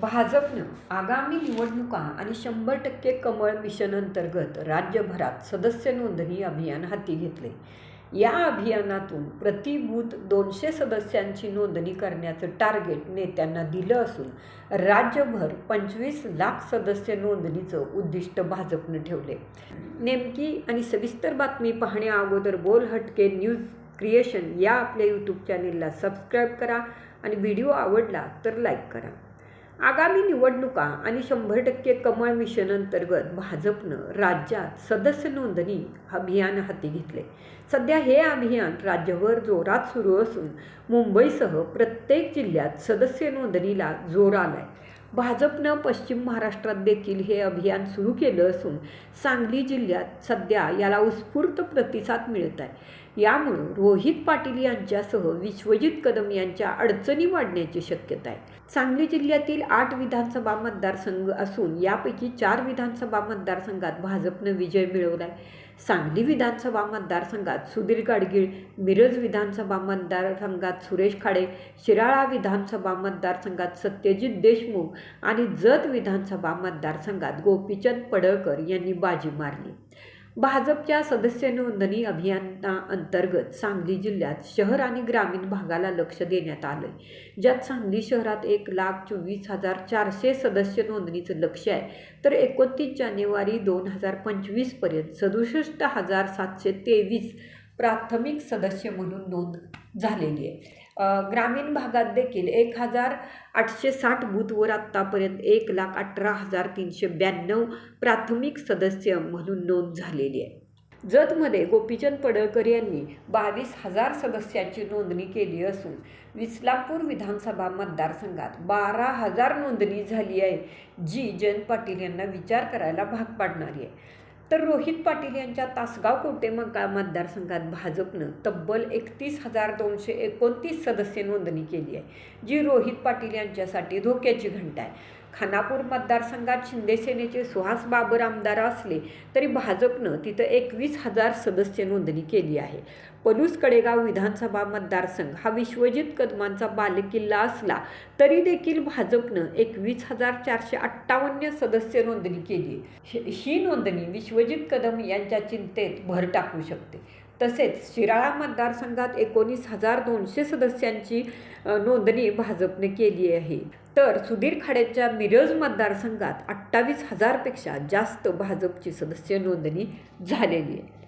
भाजपनं आगामी निवडणुका आणि शंभर टक्के कमळ मिशन अंतर्गत राज्यभरात सदस्य नोंदणी अभियान हाती घेतले. या अभियानातून प्रतिभूत दोनशे सदस्यांची नोंदणी करण्याचं टार्गेट नेत्यांना दिलं असून राज्यभर पंचवीस लाख सदस्य नोंदणीचं उद्दिष्ट भाजपनं ठेवले. नेमकी आणि सविस्तर बातमी पाहण्या अगोदर बोल हटके न्यूज क्रिएशन या आपल्या यूट्यूब चॅनेलला सबस्क्राईब करा आणि व्हिडिओ आवडला तर लाईक करा. आगामी निवडणुका आणि शंभर टक्के कमळ मिशन अंतर्गत भाजपनं राज्यात सदस्य नोंदणी अभियान हाती घेतले. सध्या हे अभियान राज्यभर जोरात सुरू असून मुंबईसह प्रत्येक जिल्ह्यात सदस्य नोंदणीला जोर आलाय. भाजपनं पश्चिम महाराष्ट्रात देखील हे अभियान सुरू केलं असून सांगली जिल्ह्यात सध्या याला उत्स्फूर्त प्रतिसाद मिळत आहे. यामुळं रोहित पाटील यांच्यासह विश्वजित कदम यांच्या अडचणी वाढण्याची शक्यता आहे. सांगली जिल्ह्यातील आठ विधानसभा मतदारसंघ असून यापैकी चार विधानसभा मतदारसंघात भाजपनं विजय मिळवला आहे सांगली विधानसभा मतदारसंघात सुधीर गाडगीळ मिरज विधानसभा मतदारसंघात सुरेश खाडे शिराळा विधानसभा मतदारसंघात सत्यजित देशमुख आणि जत विधानसभा मतदारसंघात गोपीचंद पडळकर यांनी बाजी मारली. भाजपच्या सदस्य नोंदणी अभियानाअंतर्गत सांगली जिल्ह्यात शहर आणि ग्रामीण भागाला लक्ष देण्यात आलं ज्यात सांगली शहरात एक लाख चोवीस हजार चारशे सदस्य नोंदणीचं लक्ष आहे. तर एकोणतीस जानेवारी दोन हजार पंचवीसपर्यंत सदुसष्ट हजार सातशे तेवीस प्राथमिक सदस्य म्हणून नोंद झालेली आहे. ग्रामीण भागात देखील एक हजार आठशे साठ बूथवर आत्तापर्यंत एक लाख अठरा हजार तीनशे ब्याण्णव प्राथमिक सदस्य म्हणून नोंद झालेली आहे. जतमध्ये गोपीचंद पडळकर यांनी बावीस हजार सदस्यांची नोंदणी केली असून विस्लापूर विधानसभा मतदारसंघात बारा हजार नोंदणी झाली आहे जी जयंत पाटील यांना विचार करायला भाग पाडणारी आहे. तर रोहित पाटील यांच्या तासगाव कोटे मका मतदारसंघात भाजपनं तब्बल एकतीस हजार दोनशे एकोणतीस सदस्य नोंदणी केली आहे जी रोहित पाटील यांच्यासाठी धोक्याची घंटा आहे. खानापूर मतदारसंघात शिंदेसेनेचे सुहास बाबर आमदार असले तरी भाजपनं तिथं एकवीस हजार सदस्य नोंदणी केली आहे. पलूस कडेगाव विधानसभा मतदारसंघ हा विश्वजित कदमांचा बालेकिल्ला असला तरी देखील भाजपनं एकवीस हजार चारशे अठ्ठावन्न सदस्य नोंदणी केली ही नोंदणी विश्वजित कदम यांच्या चिंतेत भर टाकू शकते. तसेच शिराळा मतदारसंघात एकोणीस हजार दोनशे सदस्यांची नोंदणी भाजपने केली आहे. तर सुधीर खाडेच्या मिरज मतदारसंघात अठ्ठावीस हजारपेक्षा जास्त भाजपची सदस्य नोंदणी झालेली आहे.